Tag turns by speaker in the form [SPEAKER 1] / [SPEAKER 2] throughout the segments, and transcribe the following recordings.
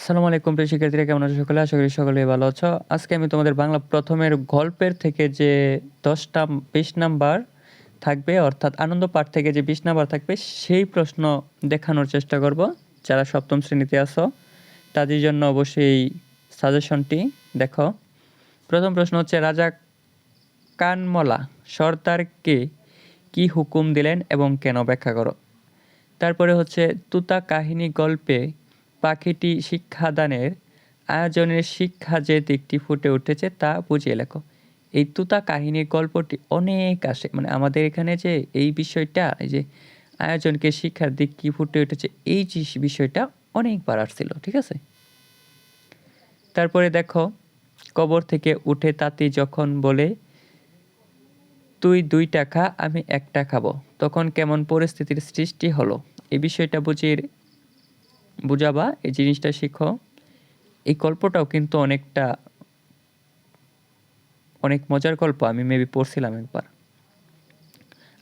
[SPEAKER 1] আসসালামু আলাইকুম প্রিয় শিক্ষার্থীরা, কেমন আছো সকলে? আশা করি সকলে ভালো আছো। আজকে আমি তোমাদের বাংলা প্রথমের গল্পের থেকে যে দশটা, বিশ নাম্বার থাকবে, অর্থাৎ আনন্দ পাঠ থেকে যে বিশ নাম্বার থাকবে, সেই প্রশ্ন দেখানোর চেষ্টা করব। যারা সপ্তম শ্রেণীতে আছো, তাদের জন্য অবশ্যই সাজেশনটি দেখো। প্রথম প্রশ্ন হচ্ছে, রাজা কানমলা সর্দারকে কি হুকুম দিলেন এবং কেন ব্যাখ্যা করো? তারপরে হচ্ছে তুতা কাহিনী গল্পে পাখিটি শিক্ষাদানের আয়োজনের শিক্ষা যে দিকটি ফুটে উঠেছে তা বুঝিয়ে লেখো। এই তুতা কাহিনীর গল্পটি অনেক আসে। মানে আমাদের এখানে যে এই বিষয়টা, এই যে আয়োজনকে শিক্ষার দিক কি ফুটে উঠেছে, এই যে বিষয়টা অনেকবার আসছিল, ঠিক আছে? তারপরে দেখো, কবর থেকে উঠে তাতি যখন বলে, তুই দুই টাকা, আমি একটা খাব। তখন কেমন পরিস্থিতির সৃষ্টি হলো? এই বিষয়টা বুঝিয়ে বুঝাবা, এই জিনিসটা শিখো। এই গল্পটাও কিন্তু অনেকটা, অনেক মজার গল্প, আমি মেবি পড়ছিলাম একবার।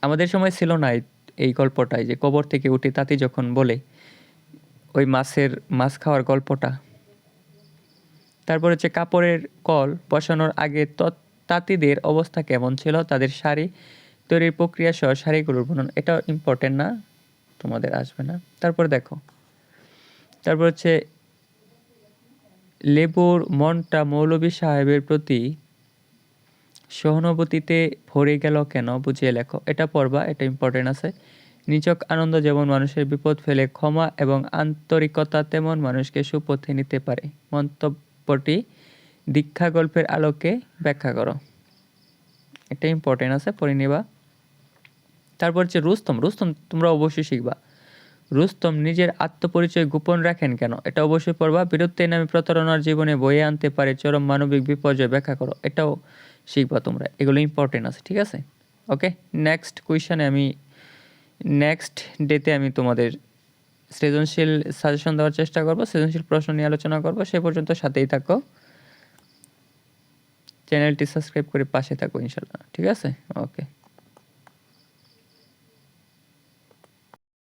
[SPEAKER 1] আমাদের সময় ছিল না এই- গল্পটাই, যে কবর থেকে উঠে তাঁতি যখন বলে, ওই মাছের, মাছ খাওয়ার গল্পটা। তারপর হচ্ছে কাপড়ের কল বসানোর আগে তাঁতিদের অবস্থা কেমন ছিল, তাদের শাড়ি তৈরির প্রক্রিয়া সহ শাড়িগুলোর বর্ণন এটা ইম্পর্টেন্ট না? তোমাদের আসবে না? তারপর দেখো। তারপর হচ্ছে লেবুর মনটা মৌলভী সাহেবের প্রতি সহানুভূতিতে ভরে গেল কেন, বুঝিয়ে লেখো। এটা পড়বা, এটা ইম্পর্টেন্ট আছে। নিচক আনন্দ যেমন মানুষের বিপদ ফেলে ক্ষমা এবং আন্তরিকতা তেমন মানুষকে সুপথে নিতে পারে। মন্তব্যটি দীক্ষা গল্পের আলোকে ব্যাখ্যা করো। এটা ইম্পর্টেন্ট আছে, পড়ে নিবা। তারপর হচ্ছে রুস্তম। রুস্তম, তোমরা অবশ্যই শিখবা। রুস্তম নিজের আত্মপরিচয় গোপন রাখেন কেন? এটা অবশ্যই পড়বা। বীরত্বের নামে প্রতারণার জীবনে বয়ে আনতে পারে চরম মানবিক বিপর্যয় ব্যাখ্যা করো। এটাও শিখবা তোমরা। এগুলো ইম্পর্টেন্ট আছে, ঠিক আছে? ওকে নেক্সট কুয়েশনে আমি নেক্সট ডেতে আমি তোমাদের সৃজনশীল সাজেশন দেওয়ার চেষ্টা করব, সৃজনশীল প্রশ্ন নিয়ে আলোচনা করব। সে পর্যন্ত সাথেই থাকো। চ্যানেলটি সাবস্ক্রাইব করে পাশে থাকো, ইনশাল্লাহ। ঠিক আছে? ওকে